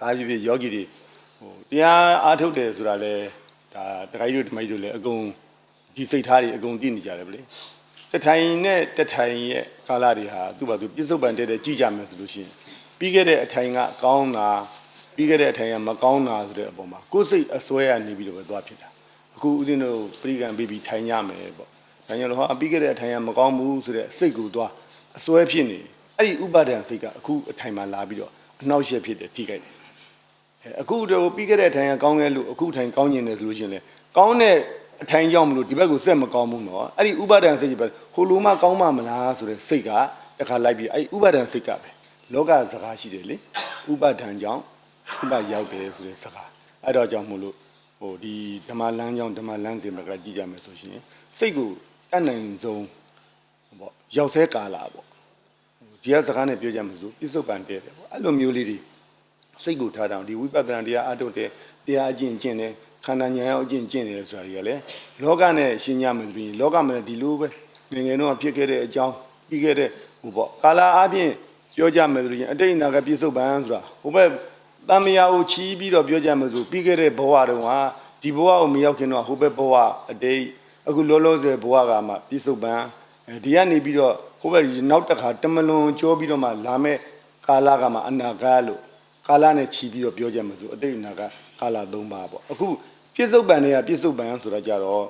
ဘာဖြစ်ဖြစ်ယောဂီတွေဟိုတရားအားထုတ်တယ်ဆိုတာလဲဒါတခိုင်းတို့ဓမ္မကြီးတို့လည်းအကုန်ဒီစိတ်ထားတွေအကုန်သိနေကြတယ်ဗလေတထိုင်နဲ့တထိုင်ရဲ့ကာလတွေဟာသူ့ဘာသူပြစ္ဆုတ်ပန်တဲ့တဲ့ကြည့်ကြမယ်ဆိုလို့ရှိရင်ပြီးခဲ့တဲ့အထိုင်ကကောင်းတာပြီးခဲ့တဲ့အထိုင်ကမကောင်းတာဆိုတဲ့အပေါ်မှာကိုယ်စိတ်အစွဲရနေပြီးတော့ပဲသွားဖြစ်တာအခုဦးဇင်းတို့ပရိကံပြီးပြီးထိုင်ကြမယ်ပေါ့ဒါကြောင့်လို့ဟာပြီးခဲ့တဲ့အထိုင်ကမကောင်းဘူးဆိုတဲ့စိတ်ကိုသွားအစွဲဖြစ်နေအဲ့ဒီဥပါဒံစိတ်ကအခုအထိုင်မှာလာပြီးတော့အနှောက်အယှက်ဖြစ်တယ်ထိခိုက်တယ် အဲအခုတော့ပြီးခဲ့တဲ့အထိုင်ကကောင်းခဲ့လို့အခုထိုင်ကောင်းနေတယ်ဆိုလို့ရှိရင်လေကောင်းတဲ့အထိုင်ကြောင့်မလို့ဒီဘက်ကိုစက်မကောင်းဘူးနော်အဲ့ဒီဥပါဒံစိတ်ကြီးပဲဟိုလိုမှကောင်းမှမလားဆိုတဲ့စိတ်ကတခါလိုက်ပြီးအဲ့ဒီဥပါဒံစိတ်ကပဲလောကစကားရှိတယ်လေဥပါဒံကြောင့်ဥပရောက်တယ်ဆိုတဲ့စကားအဲ့တော့ကြောင့်မို့လို့ဟိုဒီဓမ္မလမ်းကြောင့်ဓမ္မလမ်းစဉ်ဘက်ကကြည့်ကြမယ်ဆိုရှင်စိတ်ကိုတတ်နိုင်ဆုံးပေါ့ရောက်ဆဲကာလာပေါ့ဒီကစကားနဲ့ပြောကြမှာဆိုပြစ္ဆုတ်ပန်တဲ့တယ်ပေါ့အဲ့လိုမျိုးလေးတွေ စိတ်ကိုထားတောင်ဒီဝိပဿနာတရားအထုတ်တယ်တရားအကျင့်ကျင့်တယ်ခန္ဓာဉာဏ်ရောအကျင့်ကျင့်တယ်ဆိုတာတွေကလည်းလောကနဲ့ရှင်းရမယ်ဆိုရင်လောကမှာလည်းဒီလိုပဲငယ်ငယ်တော့ဖြစ်ခဲ့တဲ့အကြောင်းပြီးခဲ့တဲ့ဟိုပေါ့ကာလာအပြင်ပြောကြမယ်ဆိုရင်အတိတ်အနာကပြစ္ဆုတ်ပံဆိုတာဟိုဘက်တမယာကိုချီးပြီးတော့ပြောကြမယ်ဆိုပြီးခဲ့တဲ့ဘဝတုန်းကဒီဘဝကိုမရောက်ခင်တော့ဟိုဘက်ဘဝအတိတ်အခုလောလောဆယ်ဘဝကမှပြစ္ဆုတ်ပံအဲဒီကနေပြီးတော့ဟိုဘက်နောက်တစ်ခါတမလွန်ကြောပြီးတော့မှလာမဲ့ကာလကမှအနာဂတ်လို့ ကာလနဲ့ခြီးပြီးတော့ပြောကြမှာဆိုအတိတ်အနာကကာလ၃ပါးပေါ့အခုပြစ္ဆုတ်ပံတွေကပြစ္ဆုတ်ပံဆိုတာကြတော့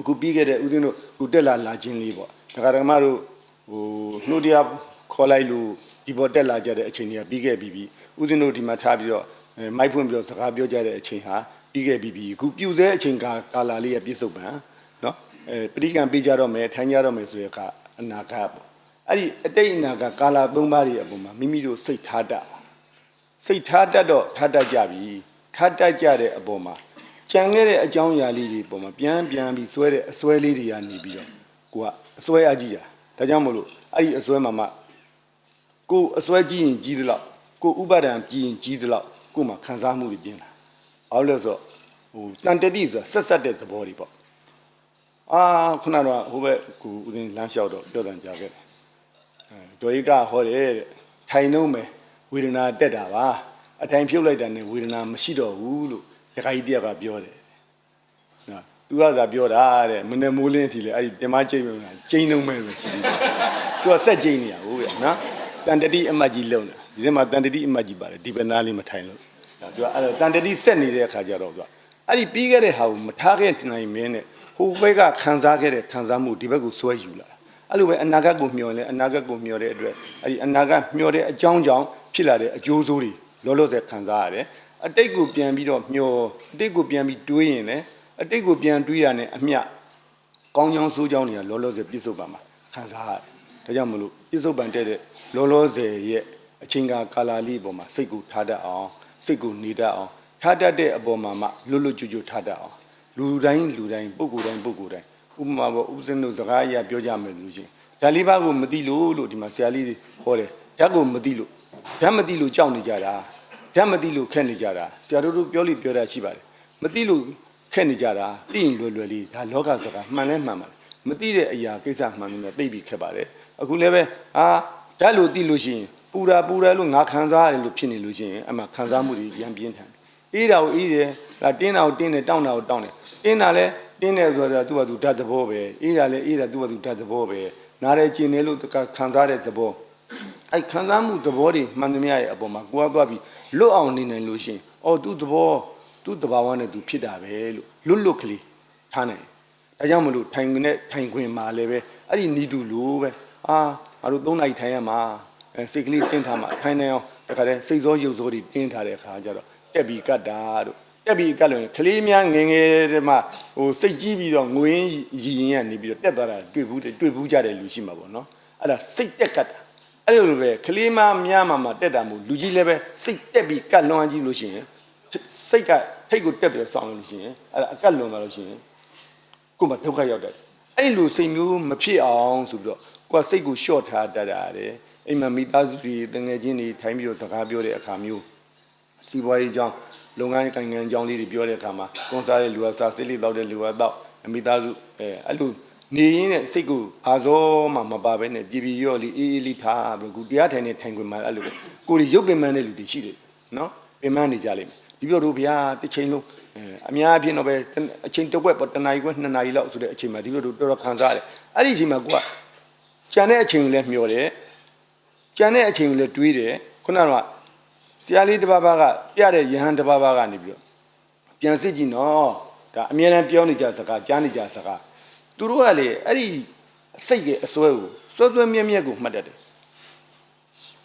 အခုပြီးခဲ့တဲ့ဦးဇင်းတို့ခုတက်လာလာခြင်းလေးပေါ့ဒကာဒကမတို့ဟိုနှုတ်တရားခေါ်လိုက်လို့ဒီပေါ်တက်လာကြတဲ့အချိန်တွေကပြီးခဲ့ပြီးပြီဦးဇင်းတို့ဒီမှာထားပြီးတော့အဲမိုက်ဖွင့်ပြီးတော့စကားပြောကြတဲ့အချိန်ဟာပြီးခဲ့ပြီးပြီအခုပြူစဲအချိန်ကာကာလာလေးရဲ့ပြစ္ဆုတ်ပံနော်အဲပရိကံပေးကြတော့မယ်ထိုင်ကြတော့မယ်ဆိုရကအနာဂတ်ပေါ့အဲ့ဒီအတိတ်အနာကကာလာ၃ပါးတွေအပေါ်မှာမိမိတို့စိတ်ထားတတ်အောင် စိတ်ထားတတ်တော့ထားတတ်ကြပြီထားတတ်ကြတဲ့အပေါ်မှာကြံခဲ့တဲ့အကြောင်းအရာလေးတွေပေါ်မှာပြန်ပြန်ပြီးဆွဲတဲ့အစွဲလေးတွေကနေပြီးတော့ကိုကအစွဲအကြည့်တာဒါကြောင့်မို့လို့အဲ့ဒီအစွဲမှာမှကိုအစွဲကြည့်ရင်ကြီးသလောက်ကိုဥပါဒံကြည့်ရင်ကြီးသလောက်ကိုမှခံစားမှုတွေပြင်းလာအောက်လို့ဆိုဟိုတန်တတိဆိုတာဆက်ဆက်တဲ့သဘောတွေပေါ့အာခုနကတော့ဟိုဘက်ကိုဦးဇင်းလမ်းလျှောက်တော့ပြောတယ်ကြားခဲ့တယ်အဲဒေါ်ရိကဟောတယ်တဲ့ထိုင်လုံးမယ် ဝေဒနာတက်တာပါအထိုင်ဖြုတ်လိုက်တာနဲ့ဝေဒနာမရှိတော့ဘူးလို့ဒကာကြီးတယောက်ကပြောတယ်နော်သူကသာပြောတာတဲ့မနေ့မိုးလင်းအထိလေအဲ့ဒီတင်မကျိတ်မလားကျိန်းလုံးမယ်လို့ရှိတယ်သူကဆက်ကျိန်းနေရဟုတ်ရဲ့နော်တန်တတိအမတ်ကြီးလုံတာဒီထဲမှာတန်တတိအမတ်ကြီးပါတယ်ဒီပနာလေးမထိုင်လို့နော်သူကအဲ့တော့တန်တတိဆက်နေတဲ့အခါကျတော့သူကအဲ့ဒီပြီးခဲ့တဲ့ဟာကိုမထားခဲ့နိုင်မင်းနဲ့ဟိုဘက်ကခံစားခဲ့တဲ့ခံစားမှုဒီဘက်ကိုဆွဲယူလာတာအဲ့လိုပဲအနာဂတ်ကိုမျှော်လဲအနာဂတ်ကိုမျှော်တဲ့အတွက်အဲ့ဒီအနာဂတ်မျှော်တဲ့အကြောင်းကြောင့် ဖြစ်လာတဲ့အကျိုးဆိုးတွေလောလောဆယ်ခံစားရတယ်အတိတ်ကိုပြန်ပြီးတော့မျှော်အတိတ်ကိုပြန်ပြီးတွေးရင်လည်းအတိတ်ကိုပြန်တွေးရတဲ့အမျှကောင်းကြောင်းဆိုးကြောင်းတွေကလောလောဆယ်ပြစ္ဆုတ်ပံမှာခံစားရတယ်ဒါကြောင့်မလို့ပြစ္ဆုတ်ပံတဲ့တဲ့လောလောဆယ်ရဲ့အချိန်ကာကာလာလေးပေါ်မှာစိတ်ကိုထားတတ်အောင်စိတ်ကိုနေတတ်အောင်ထားတတ်တဲ့အပေါ်မှာမှလွတ်လွတ်ကျွတ်ကျွတ်ထားတတ်အောင်လူတိုင်းလူတိုင်းပုဂ္ဂိုလ်တိုင်းပုဂ္ဂိုလ်တိုင်းဥပမာပေါ့ဥပဇင်းတို့စကားအရာပြောကြမယ်လို့ချင်းဓာတ်လေးပါးကိုမသိလို့လို့ဒီမှာဆရာလေးတွေဟောတယ်ဓာတ်ကိုမသိလို့ ဓာတ်မသိလို့ကြောက်နေကြတာဓာတ်မသိလို့ခက်နေကြတာဆရာတို့တို့ပြောလို့ပြောတာရှိပါတယ်မသိလို့ခက်နေကြတာသိရင်လွယ်လွယ်လေးဒါလောကစကားမှန်လဲမှန်ပါတယ်မသိတဲ့အရာကိစ္စမှန်တယ်သိပြီးခက်ပါတယ်အခုလည်းပဲအာဓာတ်လို့သိလို့ရှိရင်ပူတာပူတယ်လို့ငါခံစားရတယ်လို့ဖြစ်နေလို့ရှိရင်အမှခံစားမှုတွေပြန်ပြင်းထန်တယ်အေးတာကိုအေးတယ်ဒါတင်းတာကိုတင်းတယ်တောင်းတာကိုတောင်းတယ်တင်းတာလဲတင်းတယ်ဆိုတော့သူကသူဓာတ်သဘောပဲအေးတာလဲအေးတာသူကသူဓာတ်သဘောပဲနားရဲကျင်တယ်လို့ခံစားတဲ့သဘော အဲ့ခံစားမှုသဘောတွေမှန်သမျှရဲ့အပေါ်မှာကိုကသွားပြီးလွတ်အောင်နေနိုင်လို့ရှရင်အော်သူသဘောသူတဘာဝနဲ့သူဖြစ်တာပဲလို့လွတ်လွတ်ကလေးထားနိုင်ဒါကြောင့်မလို့ထိုင်ခွင်နဲ့ထိုင်ခွင်မှာလည်းပဲအဲ့ဒီနီးတူလို့ပဲအာငါတို့၃နိုင်ထိုင်ရမှာအဲစိတ်ကလေးတင်းထားမှာထိုင်နေအောင်တခါတည်းစိတ်စောရုပ်စောတွေတင်းထားတဲ့အခါကျတော့တက်ပြီးကတ်တာတို့တက်ပြီးကတ်လို့ရင်ကလေးများငယ်ငယ်တည်းမှဟိုစိတ်ကြီးပြီးတော့ငွေရင်းရည်ရင်ကနေပြီးတော့တက်သွားတာတွေ့ဘူးတွေ့ဘူးကြတဲ့လူရှိမှာပေါ့နော်အဲ့ဒါစိတ်တက်ကတ်တာ အဲ့လိုလိုပဲကလေးမများမှမှတက်တာမို့လူကြီးလည်းပဲစိတ်တက်ပြီးကတ်လွန်ကြည့်လို့ရှိရင်စိတ်ကထိတ်ကိုတက်ပြီးတော့စောင်းလို့ရှိရင်အဲ့ဒါအကတ်လွန်သွားလို့ရှိရင်ကိုယ်မှဒုက္ခရောက်တယ်အဲ့လိုစိတ်မျိုးမဖြစ်အောင်ဆိုပြီးတော့ကိုယ်ကစိတ်ကိုလျှော့ထားတတ်တာတယ်အိမ်မှာမိသားစုတွေတငယ်ချင်းတွေထိုင်ပြီးတော့စကားပြောတဲ့အခါမျိုးစီးပွားရေးအကြောင်းလုပ်ငန်းကိုင်ငန်းအကြောင်းလေးတွေပြောတဲ့အခါမှာကွန်ဆာတဲ့လူကစားစိတ်လေးတောက်တဲ့လူကတော့အမိသားစုအဲအဲ့လို နေရင်းနဲ့စိတ်ကိုအာဇောမှမပါဘဲနဲ့ပြည်ပြည်ရော့လေးအေးအေးလေးထားပြီးခုတရားထိုင်နေထိုင်ခွင့်မှာအဲ့လိုပဲကိုယ်ရုပ်ပင်ပန်းတဲ့လူတွေရှိတယ်နော်ပင်ပန်းနေကြလိမ့်မယ်ဒီပြောတို့ဗျာတစ်ချိန်လုံးအဲအများအပြည့်တော့ပဲအချိန်တစ်ဝက်ပေါ့တနာရီခွဲနှစ်နာရီလောက်ဆိုတဲ့အချိန်မှာဒီပြောတို့တော်တော်ခံစားရတယ်အဲ့ဒီအချိန်မှာကိုကကြံတဲ့အချိန်ကိုလည်းမျှော်တယ်ကြံတဲ့အချိန်ကိုလည်းတွေးတယ်ခုနကဆရာလေးတစ်ပါးပါးကပြတဲ့ယဟန်တစ်ပါးပါးကနေပြီးတော့ပြန်စစ်ကြည့်နော်ဒါအမြဲတမ်းပြောနေကြစကားကြားနေကြစကား သူတို့ကလေအဲ့ဒီစိတ်ရဲ့အစွဲကိုစွဲစွဲမြက်မြက်ကိုမှတ်တတ်တယ်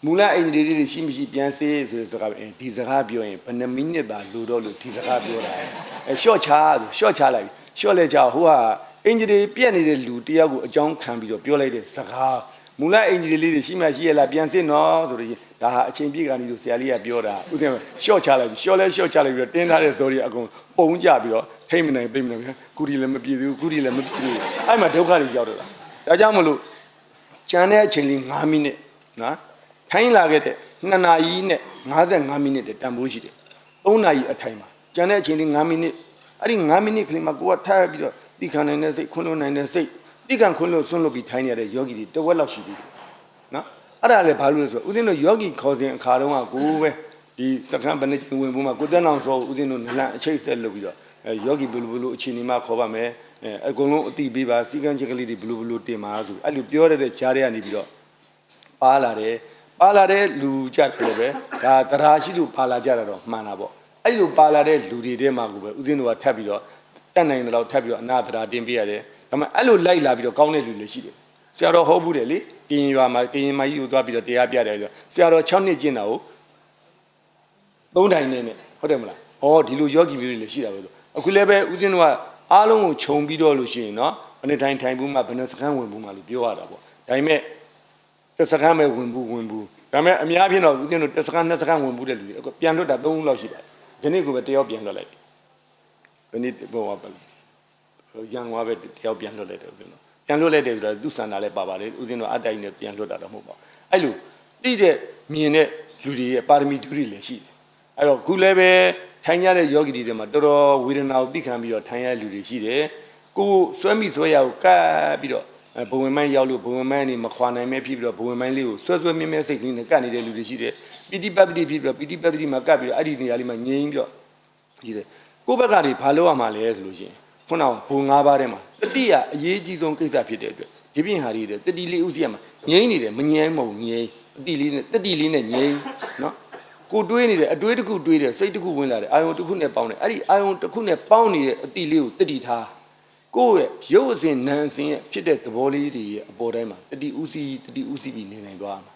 မူလအင်ဂျင်နီယာတွေရှိမရှိပြန်စေးဆိုတဲ့စကားပဲအဲဒီစကားပြောရင်ဘယ်နှမိနစ်သာလိုတော့လို့ဒီစကားပြောတာအဲရှော့ချဆိုရှော့ချလိုက်ရှော့လဲချဟိုကအင်ဂျင်နီယာပြက်နေတဲ့လူတယောက်ကိုအကြောင်းခံပြီးတော့ပြောလိုက်တဲ့စကားမူလအင်ဂျင်နီယာလေးတွေရှိမှရှိရလားပြန်စစ်နော်ဆိုတော့ဒါဟာအချိန်ပြည့်ကနေလို့ဆရာလေးကပြောတာဥစဉ်ရှော့ချလိုက်ရှော့လဲရှော့ချလိုက်ပြီးတော့တင်းထားတဲ့ဇော်တွေအကုန်ပုံကြပြီးတော့ ထိမ့်မနိုင်ပြိမနိုင်ကုရီလည်းမပြည့်ဘူးကုရီလည်းမပြည့်ဘူးအဲ့မှာဒုက္ခတွေရောက်တော့တာဒါကြောင့်မလို့ကျန်တဲ့အချိန်လေး9မိနစ်နော်ထိုင်းလာခဲ့တဲ့2နာရီနဲ့55မိနစ်တဲ့တန်ဖိုးရှိတယ်3နာရီအထိုင်မှာကျန်တဲ့အချိန်လေး9မိနစ်အဲ့ဒီ9မိနစ်ကလေးမှာကိုကထားပြီးတော့တိခံနိုင်တဲ့စိတ်ခွန်းလွန်နိုင်တဲ့စိတ်တိခံခွန်းလွန်ဆွန့်လွတ်ပြီးထိုင်းနေရတဲ့ယောဂီတွေတဝက်လောက်ရှိပြီနော်အဲ့ဒါလည်းဘာလို့လဲဆိုတော့ဦးဇင်းတို့ယောဂီခေါ်စဉ်အခါတုန်းကကိုပဲဒီစကံဘယ်နှချိန်ဝင်ဖို့မှာကိုတက်အောင်ဆိုဦးဇင်းတို့နလန်အချိတ်ဆက်လုပ်ပြီးတော့အဲ ယောဂီဘလူဘလူအချိန်ဒီမှာခေါ်ပါမယ်အဲအကုန်လုံးအတိပေးပါစီကံချက်ကလေးတွေဘလူဘလူတင်ပါဆိုအဲ့လိုပြောရတဲ့ကြားရကနေပြီးတော့ပါလာတယ်ပါလာတဲ့လူကြတယ်လို့ပဲဒါတရားရှိလို့ပါလာကြတာတော့မှန်တာပေါ့အဲ့လိုပါလာတဲ့လူတွေထဲမှာကိုပဲဦးဇင်းတို့ကထပ်ပြီးတော့တက်နိုင်တယ်လို့ထပ်ပြီးတော့အနာတရားတင်ပေးရတယ်ဒါမှအဲ့လိုလိုက်လာပြီးတော့ကောင်းတဲ့လူတွေရှိတယ်ဆရာတော်ဟောဘူးတယ်လေကရင်ရွာမှာကရင်မကြီးကိုသွားပြီးတော့တရားပြတယ်ဆိုဆရာတော်6နှစ်ကျင့်တာကိုသုံးတိုင်နဲ့နဲ့ဟုတ်တယ်မလားဩဒီလိုယောဂီမျိုးတွေလည်းရှိတာပဲလို့ အခုလည်းပဲဦးဇင်းတို့ကအားလုံးကိုခြုံပြီးတော့လို့ရှိရင်နော်ဘယ်နှစ်တိုင်းထိုင်ဘူးမှဘယ်နှစ်စကန်းဝင်ဘူးမှလို့ပြောရတာပေါ့ဒါပေမဲ့တစ်စကမ်းပဲဝင်ဘူးဝင်ဘူးဒါပေမဲ့အများဖြစ်တော့ဦးဇင်းတို့တစ်စကမ်းနှစ်စကမ်းဝင်ဘူးတဲ့လူတွေအခုပြန်လွတ်တာ၃ဦးလောက်ရှိပါတယ်ဒီနေ့ကိုပဲတယောက်ပြန်လွတ်လိုက်ပြီဒီနေ့ဘောပါပဲရန်သွားပဲတယောက်ပြန်လွတ်လိုက်တယ်ဦးဇင်းတို့ပြန်လွတ်လိုက်တယ်ဆိုတော့သူ့စန္ဒာလည်းပါပါတယ်ဦးဇင်းတို့အတိုင်းနဲ့ပြန်လွတ်တာတော့မဟုတ်ပါဘူးအဲ့လိုတိတဲ့မြင်တဲ့လူတွေရဲ့ပါရမီတူတွေလည်းရှိတယ်အဲ့တော့ခုလည်းပဲ ထိုင်ရတဲ့ယောဂီတွေထဲမှာတော်တော်ဝေဒနာကိုသိခံပြီးတော့ထိုင်ရတဲ့လူတွေရှိတယ်ကိုယ်ဆွဲမိဆွဲရကိုကပ်ပြီးတော့အဲဘဝင်မိုင်းရောက်လို့ဘဝင်မိုင်းနေမခွာနိုင်မဲဖြစ်ပြီးတော့ဘဝင်မိုင်းလေးကိုဆွဲဆွဲမြဲမြဲစိတ်ကလေးနဲ့ကတ်နေတဲ့လူတွေရှိတယ်ပီတိပတ္တိဖြစ်ပြီးတော့ပီတိပတ္တိမှာကတ်ပြီးတော့အဲ့ဒီနေရာလေးမှာငြိမ်းပြီးတော့ရှိတယ်ကိုယ့်ဘက်ကနေဘာလုပ်ရမှာလဲဆိုလို့ရှိရင်ခုနကဘုံ၅ပါးထဲမှာတတိယအရေးကြီးဆုံးကိစ္စဖြစ်တဲ့အတွက်ဒီပြင်ဟာတွေတတိလေးဥစည်းရမှာငြိမ်းနေတယ်မငြိမ်းမဟုတ်ငြိမ်းတတိလေးနဲ့တတိလေးနဲ့ငြိမ်းနော် ကိုတွေးနေတယ်အတွေးတစ်ခုတွေးတယ်စိတ်တစ်ခုဝင်လာတယ်အာယုံတစ်ခုနဲ့ပေါင်းတယ်အဲ့ဒီအာယုံတစ်ခုနဲ့ပေါင်းနေတဲ့အတိလေးကိုတတိထားကိုယ့်ရဲ့ရုပ်အစဉ်နာမ်အစဉ်ရဲ့ဖြစ်တဲ့သဘောလေးတွေရဲ့အပေါ်တိုင်းမှာတတိဥစီတတိဥစီပြီးနေနိုင်သွားမှာ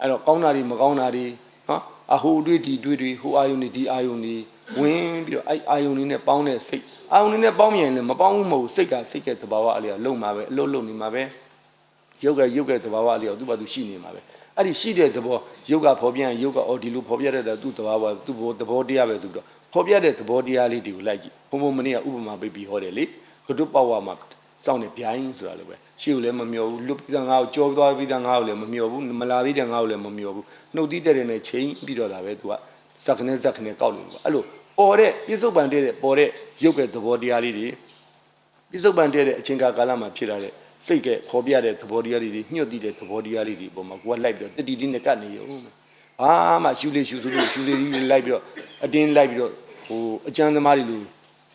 အဲ့တော့ကောင်းတာတွေမကောင်းတာတွေနော်အဟိုတွေးဒီတွေးတွေဟိုအာယုန်တွေဒီအာယုန်တွေဝင်ပြီးတော့အဲ့အာယုန်တွေနဲ့ပေါင်းတဲ့စိတ်အာယုန်တွေနဲ့ပေါင်းမြန်လည်းမပေါင်းဘူးမဟုတ်စိတ်ကစိတ်ကသဘာဝအလျောက်လုံမှာပဲအလုံးလုံနေမှာပဲရုပ်ကရုပ်ကသဘာဝအလျောက်သူ့ဘာသူရှိနေမှာပဲ အဲ့ဒီရှိတဲ့သဘောရုပ်ကဖော်ပြရင်ရုပ်ကအော်ဒီလိုဖော်ပြတဲ့သူ့သဘာဝသူ့ဘောသဘောတရားပဲဆိုတော့ဖော်ပြတဲ့သဘောတရားလေးတွေကိုလိုက်ကြည့်ဘုံဘုံမနေ့ကဥပမာပေးပြီးဟောတယ်လေကတုပေါ့ဝါမှာစောင့်နေဗျိုင်းဆိုတာလည်းပဲရှေ့ကိုလည်းမမျောဘူးလွတ်ပြီးသားငါ့ကိုကြောသွားပြီးသားငါ့ကိုလည်းမမျောဘူးမလာသေးတဲ့ငါ့ကိုလည်းမမျောဘူးနှုတ်သီးတဲ့တဲ့နဲ့ချိန်ပြီးတော့တာပဲသူကဇက်ခနဲ့ဇက်ခနဲ့ကောက်လို့ပေါ့အဲ့လိုပေါ်တဲ့ပြစ္ဆုတ်ပန်တဲ့ပေါ်တဲ့ရုပ်ရဲ့သဘောတရားလေးတွေပြစ္ဆုတ်ပန်တဲ့အချိန်ကာလမှာဖြစ်လာတဲ့ စိတ်ကပေါ်ပြတဲ့သဘောတရားလေးတွေညှို့တည်တဲ့သဘောတရားလေးတွေပုံမှာကိုကလိုက်ပြီးတော့တတိတိနဲ့ကတ်နေရုံဘာမှရှူလေးရှူဆိုလို့ရှူလေးကြီးလိုက်ပြီးတော့အတင်းလိုက်ပြီးတော့ဟိုအကျမ်းသမားတွေလို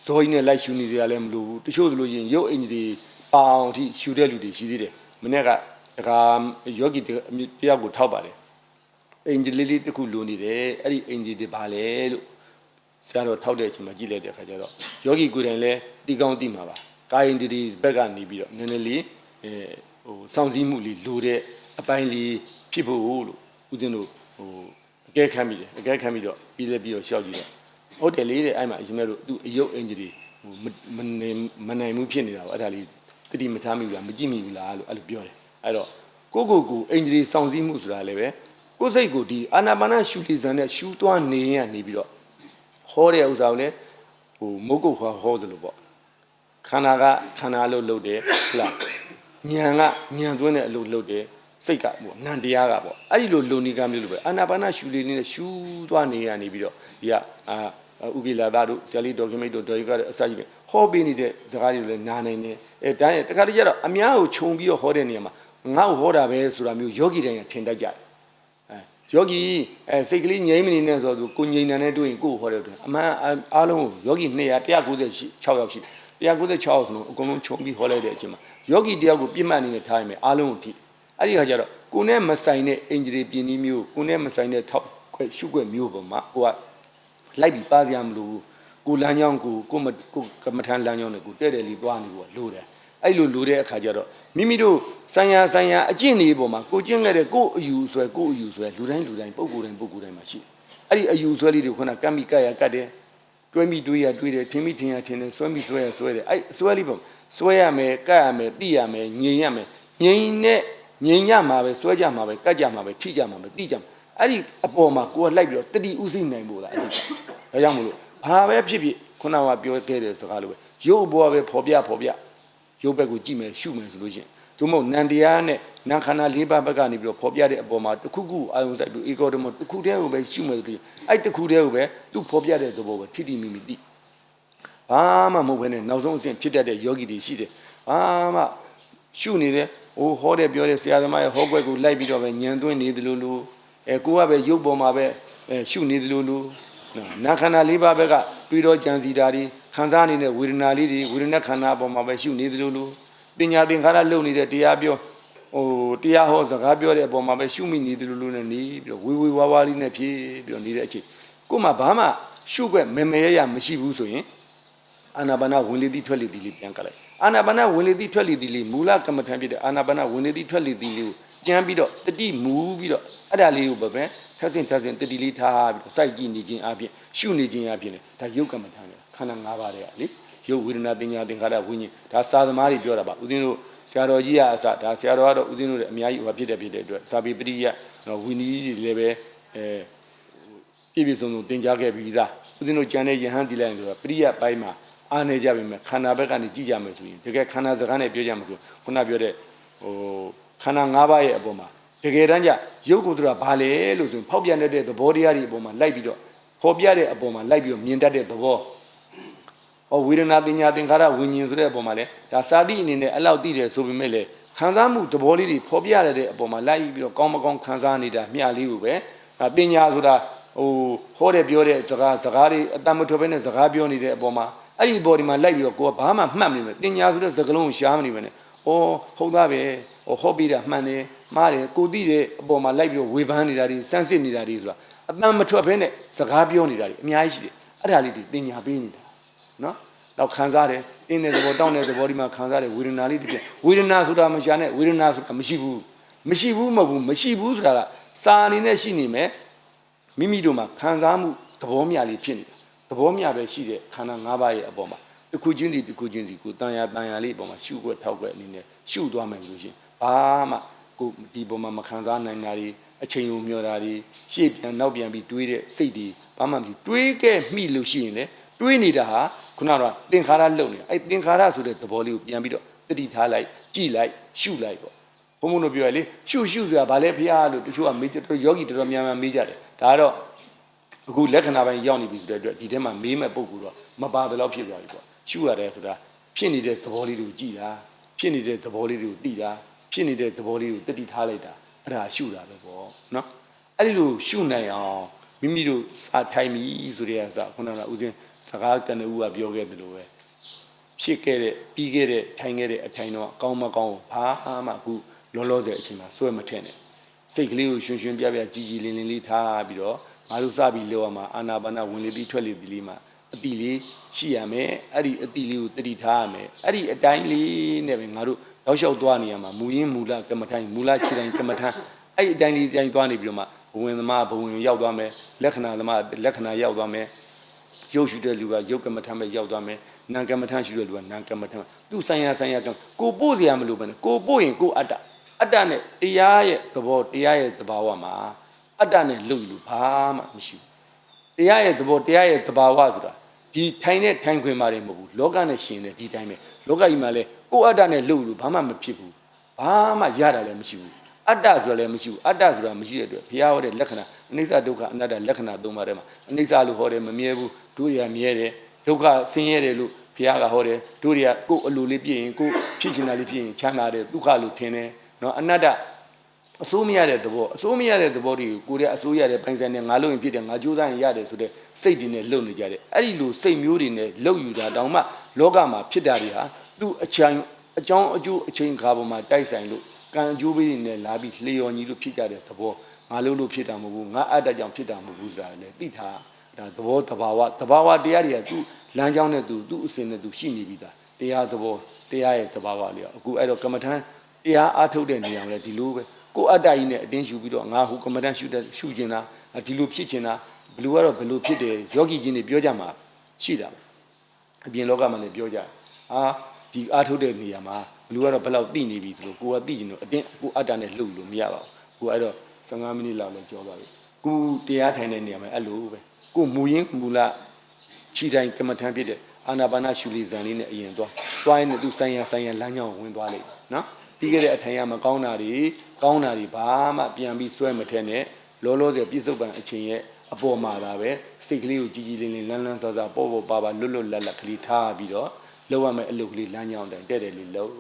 ဇော်ကြီးနဲ့လိုက်ရှူနေကြရလဲမလို့ဘူးတချို့ဆိုလို့ရင်ရုပ်အင်ကြီးတွေပအောင်အထိရှူတဲ့လူတွေရှိသေးတယ်မနေ့ကတခါယောဂီတယောက်ကိုထောက်ပါတယ်အင်ဂျီလေးလေးတစ်ခုလိုနေတယ်အဲ့ဒီအင်ဂျီတွေပါလေလို့ဆရာတော်ထောက်တဲ့အချိန်မှာကြည့်လိုက်တဲ့အခါကျတော့ယောဂီကိုယ်တိုင်လည်းတီကောင်းတီမှာပါ ကာယင်ဒီဒီဘက်ကနေပြီးတော့နည်းနည်းလေးအဲဟိုစောင့်စည်းမှုလေးလိုတဲ့အပိုင်းလေးဖြစ်ဖို့လို့ဦးဇင်းတို့ဟိုအကဲခမ်းမိတယ်အကဲခမ်းပြီးတော့ပြီးလည်းပြီးတော့ရှောက်ကြည့်တော့ဟုတ်တယ်လေတဲ့အဲ့မှာအရင်မဲ့တို့သူအယုတ်အင်ဂျီတွေဟိုမမနေမနိုင်မှုဖြစ်နေတာပေါ့အဲ့ဒါလေးတတိမထားမိဘူးလားမကြည့်မိဘူးလားလို့အဲ့လိုပြောတယ်အဲ့တော့ကိုကိုကိုအင်ဂျီတွေစောင့်စည်းမှုဆိုတာလည်းပဲကိုယ်စိတ်ကိုဒီအာနာပါနရှူလီဇန်နဲ့ရှူသွားနေရနေပြီးတော့ဟောတဲ့ဥစ္စာကိုလည်းဟိုမုတ်ကုတ်ဟောဟောတယ်လို့ပေါ့ ခန္ဓာကခန္ဓာအလုပ်လုပ်တယ်ဟုတ်လားဉာဏ်ကဉာဏ်သွင်းတဲ့အလုပ်လုပ်တယ်စိတ်ကပေါ့နံတရားကပေါ့အဲ့ဒီလိုလုံနေကမျိုးလိုပဲအာနာပါနရှူလေးလေးနဲ့ရှူသွားနေရနေပြီးတော့ဒီကအာဥပိလာသားတို့ဆရာလေးဒေါ်ခင်မိတ်တို့ဒေါ်ရီကတော့အစကြီးပဲဟောပေးနေတဲ့စကားတွေလည်းနားနိုင်တယ်အဲတန်းတခါတည်းကျတော့အများကိုခြုံပြီးတော့ဟောတဲ့နေရာမှာငါ့ကိုဟောတာပဲဆိုတာမျိုးယောဂီတိုင်းကထင်တတ်ကြတယ်အဲယောဂီအဲစိတ်ကလေးငြိမ်းမနေနဲ့ဆိုတော့ကိုငြိမ်းတယ်နဲ့တွေ့ရင်ကိုကိုဟောတယ်အမှန်အားလုံးကိုယောဂီ200 196ယောက်ရှိ 196ယောက်ဆိုတော့အကုန်လုံးခြုံပြီးဟောလိုက်တဲ့အချိန်မှာယောဂီတယောက်ကိုပြစ်မှတ်အနေနဲ့ထားရင်အားလုံးကိုထိအဲ့ဒီခါကျတော့ကိုနဲ့မဆိုင်တဲ့အင်ဂျီပြင်းနည်းမျိုးကိုနဲ့မဆိုင်တဲ့ထောက်ခွဲရှုခွဲမျိုးပေါ်မှာဟိုကလိုက်ပြီးပါစရာမလိုဘူးကိုလမ်းကြောင်းကိုကိုမကိုကမ္မထန်လမ်းကြောင်းနဲ့ကိုတဲ့တယ်လီသွားနေကိုလိုတယ်အဲ့လိုလိုတဲ့အခါကျတော့မိမိတို့ဆိုင်ရာဆိုင်ရာအကျင့်တွေပေါ်မှာကိုကျင့်ခဲ့တဲ့ကိုအယူဆွဲကိုအယူဆွဲလူတိုင်းလူတိုင်းပုံကိုယ်တိုင်းပုံကိုယ်တိုင်းမှာရှိအဲ့ဒီအယူဆွဲလေးတွေခုနကမ်းမိကရကတ်တယ် တွဲမိတွေးရတွေးတယ်ထင်မိထင်ရထင်တယ်ဆွဲမိဆွဲရဆွဲတယ်အဲ့ဆွဲလေးပုံဆွဲရမယ်ကတ်ရမယ်တိရမယ်ငြိမ်ရမယ်ငြိမ်နဲ့ငြိမ်ကြမှာပဲဆွဲကြမှာပဲကတ်ကြမှာပဲထိကြမှာပဲတိကြမှာအဲ့ဒီအပေါ်မှာကိုကလိုက်ပြီးတော့တတိဥစိနိုင်ဖို့လားအဲ့ဒီဒါကြောင့်မလို့ဘာပဲဖြစ်ဖြစ်ခုနကပြောခဲ့တဲ့စကားလိုပဲရုပ်ဘောပဲဖော်ပြဖော်ပြရုပ်ဘက်ကိုကြည့်မယ်ရှုမယ်ဆိုလို့ရှိရင်သူမဟုတ်နန္တရားနဲ့ နာခန္ဓာ၄ပါးဘက်ကနေပြီးတော့ဖော်ပြတဲ့အပေါ်မှာတစ်ခုခုအာယုံစိုက်ပြီးဧကောဓမတစ်ခုတည်းကိုပဲရှုမယ်ဆိုလို့အဲ့တစ်ခုတည်းကိုပဲသူဖော်ပြတဲ့သဘောပဲထိတိမိမိသိဘာမှမဟုတ်ဘဲနဲ့နောက်ဆုံးအဆင့်ဖြစ်တတ်တဲ့ယောဂီတွေရှိတယ်ဘာမှရှုနေတယ်ဟိုဟောတယ်ပြောတယ်ဆရာသမားရဲ့ဟောကွက်ကိုလိုက်ပြီးတော့ပဲညံသွင်းနေတယ်လို့လို့အဲကိုကပဲရုပ်ပေါ်မှာပဲအဲရှုနေတယ်လို့လို့နော်နာခန္ဓာ၄ပါးဘက်ကတွေးတော့ကြံစီတာတွေခံစားနေတဲ့ဝေဒနာလေးတွေဝေဒနာခန္ဓာပေါ်မှာပဲရှုနေတယ်လို့လို့ပညာသင်္ခါရလုံနေတဲ့တရားပြော ဟိုတရားဟောစကားပြောတဲ့အပေါ်မှာပဲရှုမိနေတယ်လို့လို့နဲ့နေပြီးတော့ဝေဝေဝါးဝါးလေးနဲ့ဖြည့်ပြီးတော့နေတဲ့အချိန်ကို့မှာဘာမှရှုွက်မမရရမရှိဘူးဆိုရင်အာနာပါနဝင်လေသည့်ထွက်လေသည့်လေးပြန်ကလိုက်အာနာပါနဝင်လေသည့်ထွက်လေသည့်လေးမူလကမ္မထံဖြစ်တဲ့အာနာပါနဝင်လေသည့်ထွက်လေသည့်လေးကိုပြန်ပြီးတော့တတိမူပြီးတော့အဲ့ဒါလေးကိုပဲပဲထက်စင်ထက်စင်တတိလေးထားပြီးတော့စိုက်ကြည့်နေခြင်းအပြင်ရှုနေခြင်းအပြင်လေဒါယုတ်ကမ္မထံလေခန္ဓာ၅ပါးတဲ့ကလေယုတ်ဝေဒနာပညာသင်္ခါရဝိညာဉ်ဒါစာသမားတွေပြောတာပါဦးဇင်းတို့ ဆရာတော်ကြီးကအစဒါဆရာတော်ကတော့ဦးဇင်းတို့လည်းအများကြီးဟိုဖြစ်တဲ့ဖြစ်တဲ့အတွက်စာပေပရိယနော်ဝိနည်းကြီးတွေလည်းပဲအဲပြည့်ပြည့်စုံစုံတင် जा ခဲ့ပြီးသားဦးဇင်းတို့ကြံတဲ့ယဟန်တိလိုက်ဆိုတာပရိယပိုင်းမှာအားနေကြပြီမဲ့ခန္ဓာဘက်ကနေကြည့်ကြမယ်ဆိုရင်တကယ်ခန္ဓာစကားနဲ့ပြောကြမှာဆိုခုနပြောတဲ့ဟိုခန္ဓာ၅ပါးရဲ့အပေါ်မှာတကယ်တမ်းကျရုပ်ကိုယ်တို့ကဘာလဲလို့ဆိုရင်ဖောက်ပြန်တတ်တဲ့သဘောတရားတွေအပေါ်မှာလိုက်ပြီးတော့ဖော်ပြတဲ့အပေါ်မှာလိုက်ပြီးတော့မြင်တတ်တဲ့သဘော ဟောဝေဒနာပညာသင်္ခါရဝิญဉ်ဆိုတဲ့အပေါ်မှာလဲဒါစာတိအနေနဲ့အဲ့လောက်သိတယ်ဆိုပေမဲ့လေခံစားမှုသဘောလေးတွေဖော်ပြရတဲ့အပေါ်မှာလိုက်ပြီးတော့ကောင်းမကောင်းခံစားနေတာမျှလေးကိုပဲဒါပညာဆိုတာဟိုဟောတဲ့ပြောတဲ့စကားစကားတွေအတမထွက်ပဲနဲ့စကားပြောနေတဲ့အပေါ်မှာအဲ့ဒီဘော်ဒီမှာလိုက်ပြီးတော့ကိုကဘာမှမှတ်မနေဘူးပညာဆိုတဲ့စကားလုံးကိုရှားမနေပဲနဲ့ဩဟုတ်သားပဲဟောဟောပြီးတာမှန်တယ်မှားတယ်ကိုသိတဲ့အပေါ်မှာလိုက်ပြီးတော့ဝေဖန်နေတာတွေစမ်းစစ်နေတာတွေဆိုတာအတမထွက်ပဲနဲ့စကားပြောနေတာတွေအများကြီးရှိတယ်အဲ့ဒါလေးတွေပညာပေးနေတာ နော်တော့ခံစားတယ်အင်းတဲ့သဘောတောင်းတဲ့သဘောဒီမှာခံစားတယ်ဝေဒနာလေးတစ်ပြက်ဝေဒနာဆိုတာမရှာနဲ့ဝေဒနာဆိုတာမရှိဘူးမရှိဘူးမဟုတ်ဘူးမရှိဘူးဆိုတာကစာအနေနဲ့ရှိနေမယ်မိမိတို့မှာခံစားမှုသဘောမျှလေးဖြစ်နေတာသဘောမျှပဲရှိတဲ့ခန္ဓာ၅ပါးရဲ့အပေါ်မှာတစ်ခုချင်းစီတစ်ခုချင်းစီကိုတန်ရာတန်ရာလေးအပေါ်မှာရှုွက်ထောက်ွက်အနေနဲ့ရှုသွားမယ်လို့ရှိရင်ဘာမှကိုဒီပေါ်မှာမခံစားနိုင်တာတွေအချိန်ုံမျောတာတွေရှေ့ပြန်နောက်ပြန်ပြီးတွေးတဲ့စိတ်တွေဘာမှမဖြစ်တွေးခဲ့မိလို့ရှိရင်လေ တွေးနေတာဟာခုနကတော့သင်္ခါရလုံနေတာအဲ့သင်္ခါရဆိုတဲ့သဘောလေးကိုပြန်ပြီးတော့တတိထားလိုက်ကြည်လိုက်ရှုလိုက်ပေါ့ဘုံဘုံတို့ပြောရလေရှုရှုဆိုတာဘာလဲဖရားလို့တချို့ကမေးကြတော့ယောဂီတော်တော်များများမေးကြတယ်ဒါကတော့အခုလက္ခဏာပိုင်းရောက်နေပြီဆိုတဲ့အတွက်ဒီထဲမှာမေးမဲ့ပုံကူတော့မပါတယ်လို့ဖြစ်သွားပြီပေါ့ရှုရတယ်ဆိုတာဖြစ်နေတဲ့သဘောလေးတွေကိုကြည်တာဖြစ်နေတဲ့သဘောလေးတွေကိုသိတာဖြစ်နေတဲ့သဘောလေးကိုတတိထားလိုက်တာအဲ့ဒါရှုတာပဲပေါ့နော်အဲ့ဒီလိုရှုနိုင်အောင်မိမိတို့စာထိုင်ပြီဆိုတဲ့အစခုနကဦးစင်း စကားကနဦးကပြောခဲ့တယ်လို့ပဲဖြစ်ခဲ့တဲ့ပြီးခဲ့တဲ့ထိုင်ခဲ့တဲ့အထိုင်တော့အကောင်းမကောင်းဘာမှအခုလောလောဆယ်အချိန်မှာစွဲမထင်နဲ့စိတ်ကလေးကိုရှင်ရှင်ပြပြကြည်ကြည်လင်းလင်းလေးထားပြီးတော့ငါတို့စပြီးလောက်ရမှာအာနာပါနဝင်လေပြီးထွက်လေပြီးလေးမှာအတိလေးရှိရမယ်အဲ့ဒီအတိလေးကိုတတိထားရမယ်အဲ့ဒီအတိုင်းလေးနဲ့ပဲငါတို့ရောက်လျှောက်သွားနေရမှာမူရင်းမူလကမ္မထိုင်မူလခြေတိုင်းကမ္မထန်အဲ့ဒီအတိုင်းလေးတိုင်းသွားနေပြီးတော့မှဘဝင်သမားဘဝင်ရောက်သွားမယ်လက္ခဏာသမားလက္ခဏာရောက်သွားမယ် ရုပ်ရှုတဲ့လူကရုပ်ကမ္မထမ်းပဲရောက်သွားမယ်နာမ်ကမ္မထမ်းရှုတဲ့လူကနာမ်ကမ္မထမ်းသူဆိုင်ရာဆိုင်ရာကမ္မကိုပို့เสียမလို့ပဲနဲ့ကိုပို့ရင်ကိုအတ္တအတ္တနဲ့တရားရဲ့သဘောတရားရဲ့သဘာဝမှာအတ္တနဲ့လုံလို့ဘာမှမရှိဘူးတရားရဲ့သဘောတရားရဲ့သဘာဝဆိုတာဒီထိုင်တဲ့ထိုင်ခွင်မာတွေမဟုတ်ဘူးလောကနဲ့ရှင်တဲ့ဒီတိုင်းပဲလောကကြီးမှာလဲကိုအတ္တနဲ့လုံလို့ဘာမှမဖြစ်ဘူးဘာမှရတာလည်းမရှိဘူး အတ္တဆိုတာလည်းမရှိဘူးအတ္တဆိုတာမရှိတဲ့အတွက်ဘုရားဟောတဲ့လက္ခဏာအနိစ္စဒုက္ခအနတ္တလက္ခဏာသုံးပါးထဲမှာအနိစ္စလို့ဟောတယ်မမြဲဘူးဒုရိယမြဲတယ်ဒုက္ခဆင်းရဲတယ်လို့ဘုရားကဟောတယ်ဒုရိယကိုယ်အလိုလေးပြည့်ရင်ကိုယ်ဖြစ်ချင်တာလေးဖြစ်ရင်ချမ်းသာတယ်ဒုက္ခလို့ထင်တယ်နော်အနတ္တဟအစိုးမရတဲ့သဘောအစိုးမရတဲ့သဘောတွေကိုကိုယ်ရဲ့အစိုးရတဲ့ပိုင်ဆိုင်နဲ့ငါလုပ်ရင်ဖြစ်တယ်ငါကြိုးစားရင်ရတယ်ဆိုတဲ့စိတ်တွေနဲ့လုပ်နေကြတယ်အဲ့ဒီလိုစိတ်မျိုးတွေနဲ့လုပ်ယူတာတောင်မှလောကမှာဖြစ်တာတွေဟာသူ့အချမ်းအကြောင်းအကျိုးအချိန်ခါပေါ်မှာတိုက်ဆိုင်လို့ ကံအကျိုးပေးတွေနဲ့လာပြီးလျော်ညီလို့ဖြစ်ကြတဲ့သဘောငါလုပ်လို့ဖြစ်တာမဟုတ်ဘူးငါအတ္တကြောင့်ဖြစ်တာမဟုတ်ဘူးဆိုတာလည်းသိထားဒါသဘောတဘာဝတဘာဝတရားတွေကသူ့လမ်းကြောင်းနဲ့သူသူ့အစဉ်နဲ့သူရှိနေပြီသားတရားသဘောတရားရဲ့တဘာဝလေးအခုအဲ့တော့ကမ္မထမ်းတရားအားထုတ်တဲ့နေရာမှာလည်းဒီလိုပဲကိုယ်အတ္တကြီးနဲ့အတင်းရှူပြီးတော့ငါဟိုကမ္မထမ်းရှူတဲ့ရှူကျင်တာဒီလိုဖြစ်ကျင်တာဘလူကတော့ဘလူဖြစ်တယ်ယောဂီချင်းတွေပြောကြမှာရှိတာပဲအပြင်လောကမှာလည်းပြောကြတယ်အာဒီအားထုတ်တဲ့နေရာမှာဘ လူကတော့ဘယ်လောက်သိနေပြီဆိုလို့ကိုကသိကျင်လို့အတင်းကိုအတ္တနဲ့လှုပ်လို့မရပါဘူးကိုအဲ့တော့15မိနစ်လောက်လည်းကြောပါပြီကိုတရားထိုင်တဲ့နေရာမှာအဲ့လိုပဲကိုမူရင်းမူလခြိတိုင်းကမ္မထမ်းဖြစ်တဲ့အာနာပါနရှုလီဇန်လေးနဲ့အရင်သွားသွားရင်လည်းသူဆိုင်ရဆိုင်ရလမ်းကြောင်းကိုဝင်သွားလိမ့်မယ်နော်ပြီးခဲ့တဲ့အထိုင်ရမကောင်းတာတွေကောင်းတာတွေဘာမှပြန်ပြီးစွဲမထဲနဲ့လောလောဆယ်ပြစ္ဆုတ်ပံအချိန်ရဲ့အပေါ်မှာဒါပဲစိတ်ကလေးကိုကြီးကြီးလင်းလင်းလန်းလန်းဆာဆာပေါ့ပေါ့ပါပါလွတ်လွတ်လပ်လပ်ကလေးထားပြီးတော့လောက်ရမယ့်အလုပ်ကလေးလမ်းကြောင်းတိုင်တဲ့တယ်လေးလို့